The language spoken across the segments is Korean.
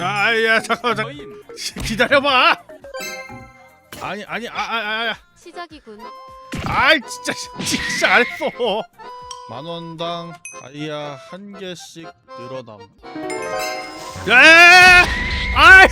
아야 잠깐만 잠깐 기다려봐. 아니 아니 아아아 아, 시작이군. 아이 진짜 진짜 안 했어. 만 원당 다이아 한 개씩 늘어남. 야 아이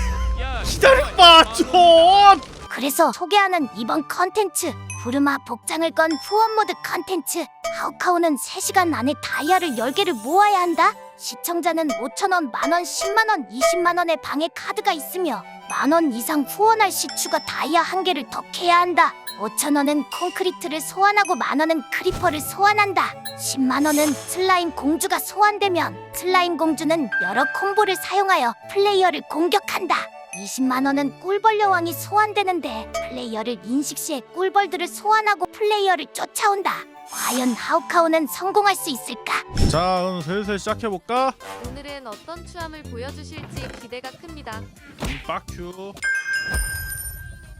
기다려봐 좀 그래서 소개하는 이번 컨텐츠 부르마 복장을 건 후원 모드 컨텐츠 하우카우는 3시간 안에 다이아를 10개를 모아야 한다. 시청자는 5천원, 만원, 10만원, 20만원의 방에 카드가 있으며 만원 이상 후원할 시 추가 다이아 한 개를 더 캐야 한다. 5천원은 콘크리트를 소환하고 만원은 크리퍼를 소환한다. 10만원은 슬라임 공주가 소환되면 슬라임 공주는 여러 콤보를 사용하여 플레이어를 공격한다 20만원은 꿀벌여왕이 소환되는데 플레이어를 인식시에 꿀벌들을 소환하고 플레이어를 쫓아온다. 과연 하우카오는 성공할 수 있을까? 자 그럼 슬슬 시작해볼까? 오늘은 어떤 추함을 보여주실지 기대가 큽니다. 음, 빡큐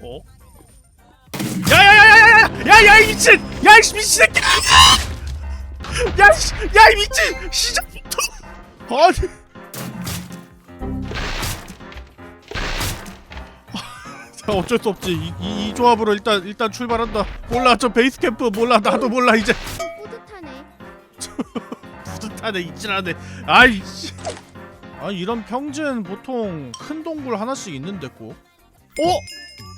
어? 야야야야야야야 이 미친! 야 미친 새끼! 야야 미친! 시작부터 아니 자 어쩔 수 없지 이, 이, 이 조합으로 일단 일단 출발한다 몰라 저 베이스 캠프 몰라 나도 몰라 이제 뿌듯하네. 뿌듯하네 이질하네 아이 씨. 아 이런 평지는 보통 큰 동굴 하나씩 있는데 꼭 어?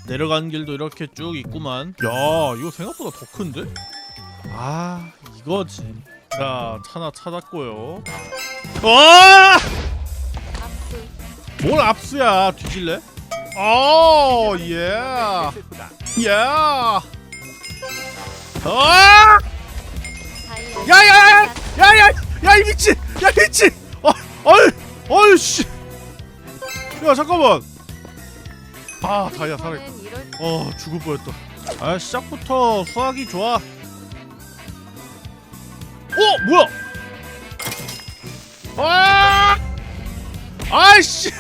내려가는 길도 이렇게 쭉 있구만 야 이거 생각보다 더 큰데? 아 이거지 자 하나 찾았고요 와! 압수. 뭘 압수야 뒤질래? 오 예. 예. 아! 다이아. 야 야 야! 야 야! 야 이 미친! 야 미친! 어, 어이! 어이 씨! 야 잠깐만! 아 다이아 살아있다 어 죽을 뻔했다 아 시작부터 수학이 좋아 어 뭐야 아 아이씨.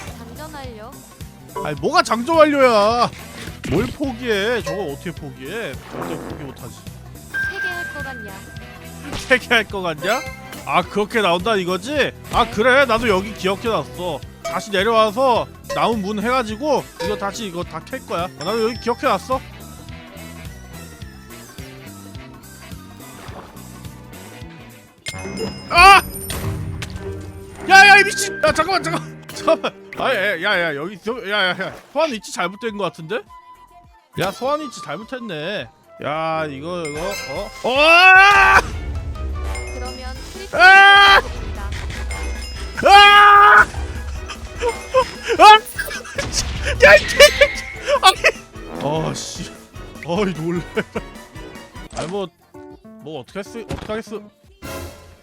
아니 뭐가 장점 완료야? 뭘 포기해? 저거 어떻게 포기해? 절대 포기 못하지. 세개 할것 같냐? 세개 할 거 같냐? 아 그렇게 나온다 이거지? 아 그래? 나도 여기 기억해놨어. 다시 내려와서 나무 문 해가지고 이거 다시 이거 다 캘 거야. 아, 나도 여기 기억해놨어. 아! 야야 이 미친! 야 잠깐만 잠깐 잠깐만 아야야 여기 야야야 소환 위치 잘못된 거 같은데? 야 소환 위치 잘못했네 야 이거 이거 어? 어! 그러면 크리퍼. 아! 니다 아! 아! 야, 이 개새끼! 아니! 아, 씨. 어이, 놀래. 아니, 뭐, 뭐, 어떻게 했어? 어떻게 하겠어?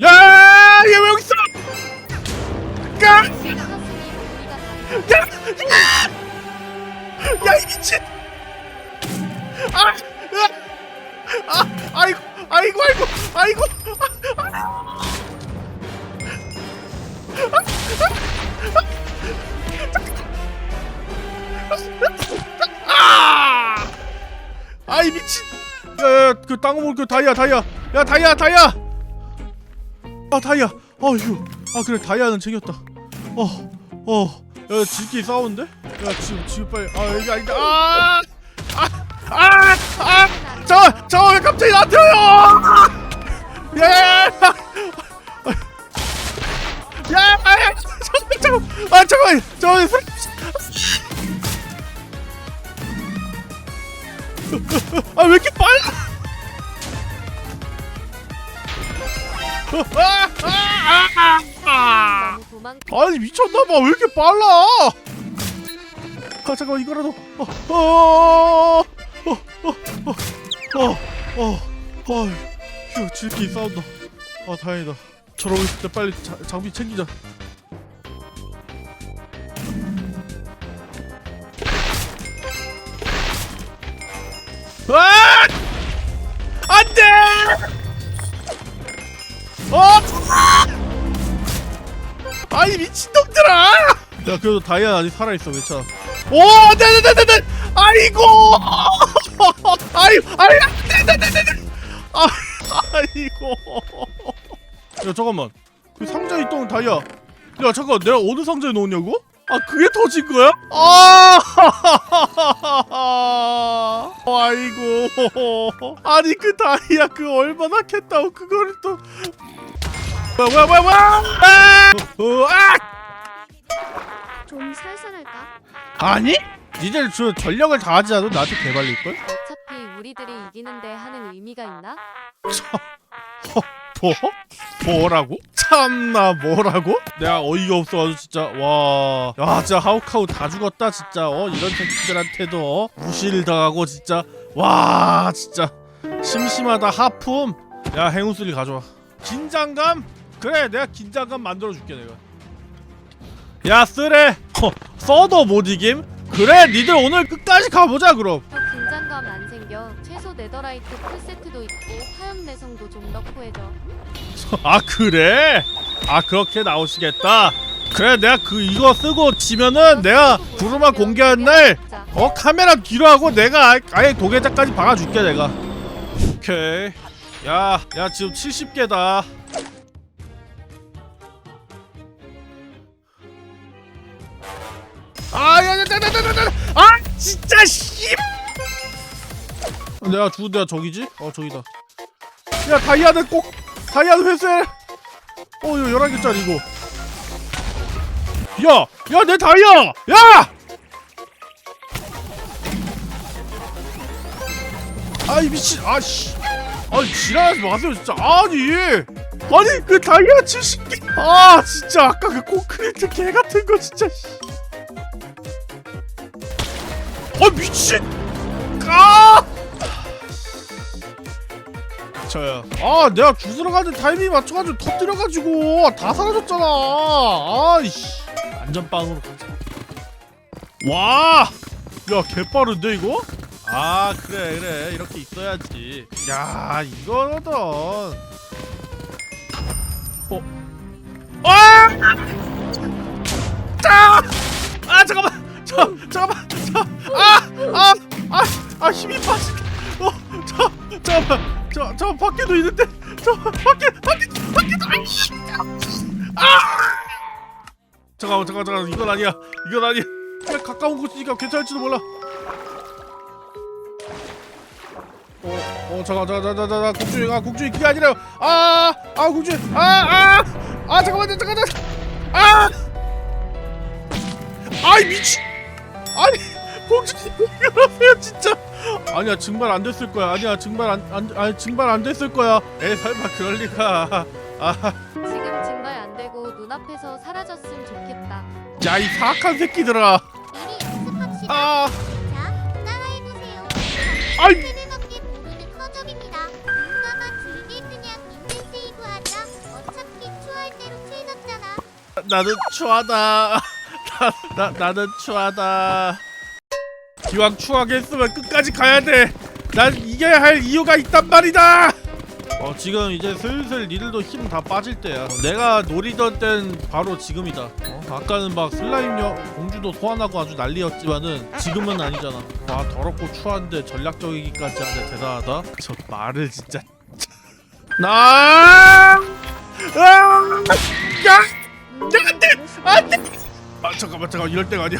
야! 얘 왜 여기 있어? 까! 야! 야, 이 미친! 아! 아! 아이고, 아이고, 아이고, 아이고! 아! 아이 미친! 야야 그 땅을 그 다이아 다이아 야 다이아 다이아 아 다이아 어휴 아 그래 다이아는 챙겼다 어 어 야 지끼 싸우는데? 야 지금 지금 빨리. 아 여기 아니다 아아아아! 잠깐 잠깐 왜 갑자기 나한테 와요? 예! 야, 아, 야, 잠깐, 잠깐, 아, 잠깐, 잠깐, 아, 왜 이렇게 빨라? 아, 아, 아, 난 그 아니 미쳤나봐 왜 이렇게 빨라 아 잠깐 만 이거라도 어어어어어어어 어, 어, 어, 어, 어, 어, 어, 어. 싸운다 아 다행이다 저러고 있을 때 빨리 자, 장비 챙기자 아! 안돼! 어! 아이 미친놈들아! 야 그래도 다이아 아직 살아있어 괜찮아. 오 안돼 안돼 안돼 안돼 아이고! 아이 아이 안돼 아 아이고! 야 잠깐만. 그 상자에 있던 다이아. 야 잠깐 내가 어느 상자에 넣었냐고? 아 그게 터진 거야? 아! 아이고! 아니 그 다이아 그 얼마나 캤다고 그거를 또 뭐야 뭐야 뭐야 아! 어, 아! 좀 살살할까? 아니? 니들 저 전력을 다하지 않아도 나한테 개발릴걸? 어차피 우리들이 이기는데 하는 의미가 있나? 뭐? 뭐라고? 참나 뭐라고? 내가 어이가 없어가지고 진짜 와... 야 진짜 하우카우 다 죽었다 진짜 어 이런 새끼들한테도 어? 무시를 당하고 진짜 와 진짜 심심하다 하품 야 행우슬리 가져와 긴장감? 그래 내가 긴장감 만들어줄게 내가 야 쓰레 어, 써도 못 이김? 그래 니들 오늘 끝까지 가보자 그럼 더 긴장감 안 생겨. 최소 네더라이트 풀세트도 있고 화염 내성도 좀 넣고 해줘. 아 그래? 아 그렇게 나오시겠다. 그래 내가 그 이거 쓰고 지면은 내가 구르마 공개한 날어 카메라 뒤로 하고 내가 아- 아예 도계자까지 박아줄게 내가. 오케이. 야, 야 지금 70개다. 아, 진짜 씨. 내가 죽은 데가 저기지? 어, 저기다. 야, 다이아는 꼭 다이아도 회수해. 어, 이거 11개짜리 이거. 야, 야, 내 다이아! 야! 아이 미친, 아씨, 아 지랄하지 마세요 진짜. 아니, 아니 그 다이아 70개. 아 진짜 아까 그 콘크리트 개 같은 거 진짜. 씨. 아 미친. 아! 저요. 아, 내가 주스러 가는 타이밍 맞춰가지고 터뜨려가지고 다 사라졌잖아. 아이씨. 안전빵으로 가자. 와! 야, 개빠른데 이거? 아, 그래, 그래. 이렇게 있어야지. 야, 이거거든. 어? 아! 아! 저, 잠깐만. 저, 아! 아! 아! 아, 힘이 빠진다. 어, 저, 잠깐만. 저, 저 밖에도 있는데. 저 밖에, 밖에, 밖에도 아이씨. 아! 잠깐만, 잠깐, 잠깐. 이건 아니야. 이건 아니야. 가까운 곳이니까 괜찮을지도 몰라. 어, 어, 잠깐, 잠깐, 잠깐, 잠깐, 국주이, 아, 국주이 그게 아니라요. 아, 아, 국주이, 아, 아, 아, 잠깐만요, 잠깐, 잠깐, 아, 아이 미친, 아니, 국주이 이러세요 진짜. 아니야, 증발 안 됐을 거야. 아니야, 증발 안, 안, 아니, 증발 안 됐을 거야. 에, 설마 그럴 리가. 아, 지금 증발 안 되고 눈앞에서 사라졌으면 좋겠다. 야, 이 사악한 새끼들아. 미리 연습합시다. 아, 자, 따라해보세요. 아이. 그냥 세이브 하자. 어차피 추할 대로. 나는 추하다. 나, 나 나는 추하다. 기왕 추하게 했으면 끝까지 가야 돼. 난 이겨야 할 이유가 있단 말이다. 어 지금 이제 슬슬 니들도 힘 다 빠질 때야. 내가 노리던 땐 바로 지금이다. 어? 아까는 막 슬라임녀 공주도 소환하고 아주 난리였지만은 지금은 아니잖아. 와 더럽고 추한데 전략적이기까지 하네 대단하다. 저 말을 진짜. 나. 아! 야! 안돼 안돼 아 잠깐만 잠깐 이럴 때가 아니야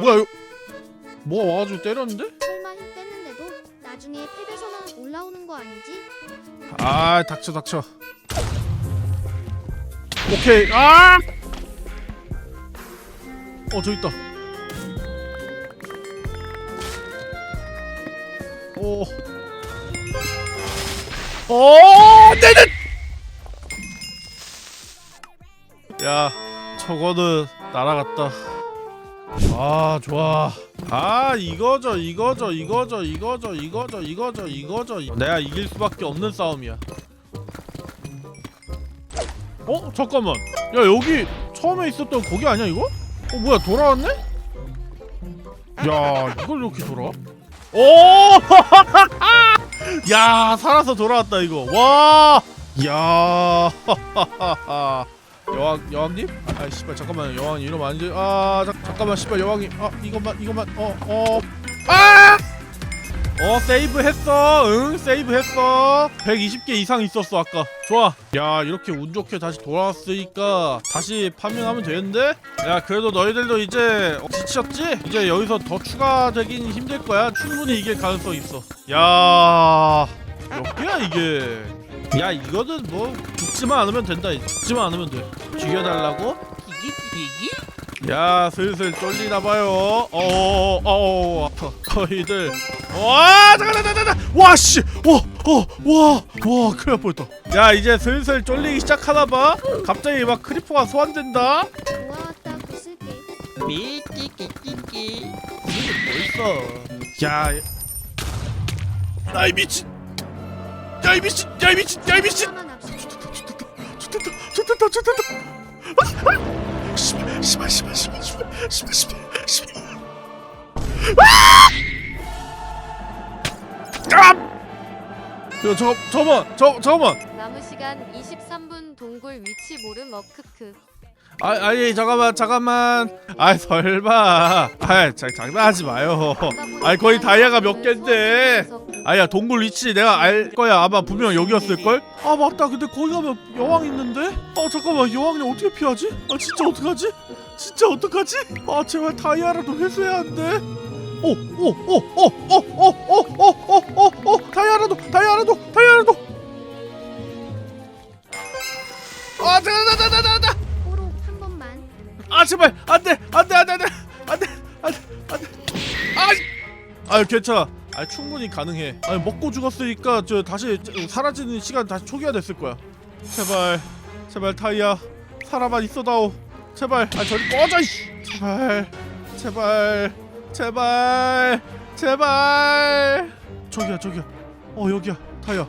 뭐야 이거 뭐가 와가지고 때렸는데? 설마 힘 뺐는데도 나중에 패배서만 올라오는 거 아니지? 아 닥쳐 닥쳐 오케이 아! 어 저기 있다 오. 오, 네네. 야, 저거는 날아갔다. 아, 좋아. 아, 이거죠, 이거죠, 이거죠, 이거죠, 이거죠, 이거죠, 이거죠. 내가 이길 수밖에 없는 싸움이야. 어, 잠깐만. 야, 여기 처음에 있었던 거기 아니야 이거? 어 뭐야 돌아왔네? 야 이걸 이렇게 돌아? 오! 야 살아서 돌아왔다 이거 와! 야 여왕 여왕님? 아 씨발 잠깐만 여왕 안 돼. 아 자, 잠깐만 씨발 여왕이 아 이것만 이것만 어 어. 아! 어 세이브 했어. 응 세이브 했어. 120개 이상 있었어 아까. 좋아. 야 이렇게 운 좋게 다시 돌아왔으니까 다시 판명하면 되는데? 야 그래도 너희들도 이제 어, 지쳤지? 이제 여기서 더 추가되긴 힘들 거야. 충분히 이길 가능성 있어. 야 몇 개야 이게? 야 이거는 뭐 죽지만 않으면 된다. 죽지만 않으면 돼. 죽여달라고? 야 슬슬 쫄리나 봐요. 어어 어 어, 아파 너희들. 와 잠깐 잠깐 잠깐 와씨. 와어와와 큰일 날 뻔했다. 야 이제 슬슬 쫄리기 시작하나 봐. 갑자기 막 크리퍼가 소환된다. 부실게. 미끼끼끼끼 뭐 있어? 야이 미친. 야이 미친. 야이 미친. 야이 미친. 하나만 합시다. 좋됐다 좋됐다 좋됐다 아! 씨발 씨발 씨발 씨발 씨발 씨발 씨발 씨발 아! 야 저거 저만 저 저만 남은 시간 23분 동굴 위치 모름 어크크. 아 아니 잠깐만 잠깐만 아 설마 아 자, 장난하지 마요 아니 거의 다이아가 몇 갠데 아야 동굴 위치 내가 알 거야 아마 분명 여기였을 걸? 아 맞다 근데 거기 가면 여왕 있는데? 아 잠깐만 여왕이 어떻게 피하지? 아 진짜 어떡하지? 진짜 어떡하지? 아 제발 다이아라도 회수해야 한대 오오오오오오오오오오오 다이아라도 다이아라도 다이아라도 아 잠깐 잠깐 아 제발. 안돼. 안돼 안돼 안돼. 안돼 안돼 안돼. 아 괜찮아. 아 충분히 가능해. 아니 먹고 죽었으니까 저 다시 저, 사라지는 시간 다시 초기화 됐을 거야. 제발. 제발 타이야 살아만 있어다오. 제발. 아 저리 꺼져 이씨. 제발. 제발. 제발. 제발. 저기야 저기야. 어 여기야. 타이야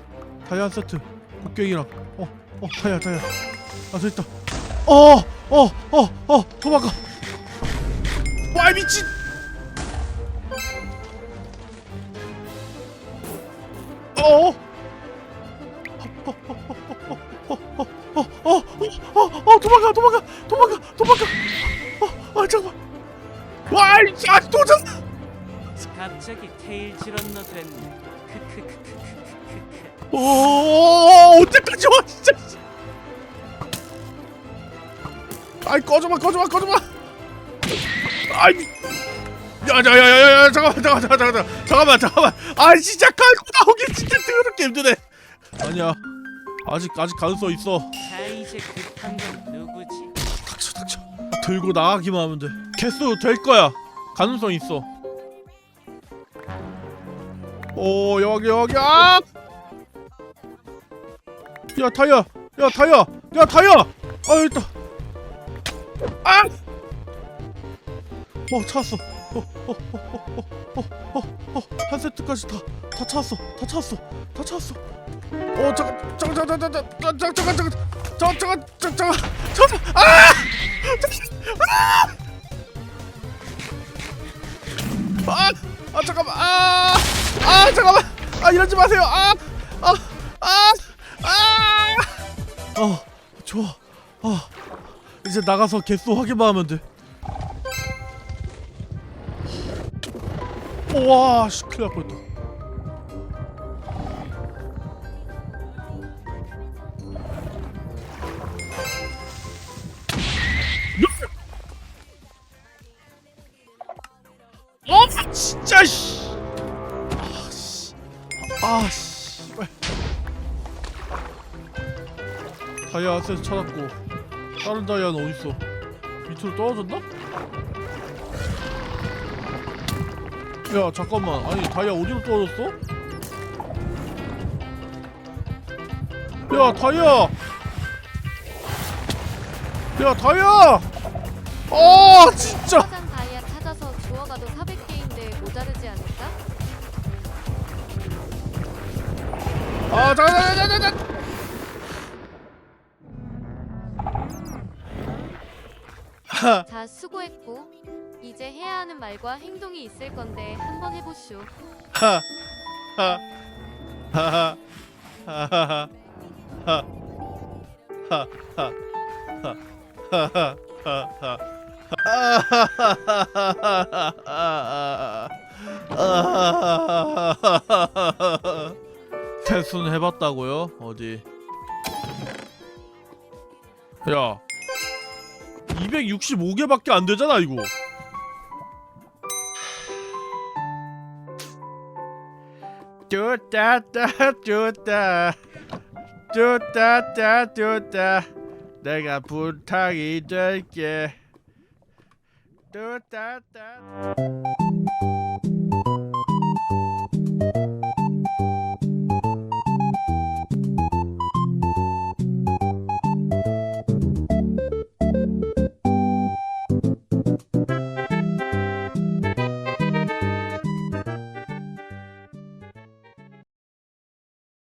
타이야 한 세트. 곡괭이랑. 어어 타이야 타이야 아 저기 있다 어, 어, 어, 어, 도망가. 와 미친. 어. 어, 어, 어, 어, 어, 도망가, 도망가, 도망가, 도망가. 어, 아 잠깐. 와, 이 아, 도전. 갑자기 테일즈런 너 됐네 크크크크크크크 오, 언제까지 와, 진짜. 아이 꺼져봐, 꺼져봐, 꺼져봐. 아이. 야야야야야 잠깐만 잠깐만 잠깐만 잠깐만 잠깐만 아 진짜 깔고 나오기 진짜 더럽게 힘드네. 아니야. 아직 아직 가능성 있어. 자 이제 급한 건 누구지? 닥쳐 닥쳐. 들고 나가기만 하면 돼. 개수 될 거야. 가능성 있어. 오 여기 여기 아! 야 타이어! 야 타이어! 야 타이어! 아 여기 있다 아! 어 찾았어 어어어어어어한 세트까지 다다 찾았어 다 찾았어 다 찾았어 어 잠깐 잠깐 잠깐 잠깐 잠깐 잠깐 잠깐 잠깐 잠깐 잠깐 잠깐 아! 아! 아 잠깐만 아! 아 잠깐만 아 이러지 마세요 아! 아! 아! 아! 어 좋아 어 이제 나가서 개수 확인만 하면 돼 우와 씨 큰일 날 뻔했다 어 씨. 아 씨. 아 씨발. 다이아 센스 찾았고 다른 다이아는 어디 있어? 밑으로 떨어졌나? 야 잠깐만 아니 다이아 어디로 떨어졌어? 야 다이아 야 다이아 아 진짜 화장 다이아 찾아서 주워가도 400개인데 모자르지 않을까? 아 잠깐 잠깐 잠깐 잠 자 수고했고 이제 해야 하는 말과 행동이 있을 건데 한번 해보쇼. 하, 하, 하하, 하하하, 하, 하, 하, 하, 하하, 하하. 태순 해봤다고요? 어디? 야, 265개밖에 안 되잖아 이거. 뚜따따 뚜따 뚜따따 뚜따 내가 부탁이 될게. 뚜따따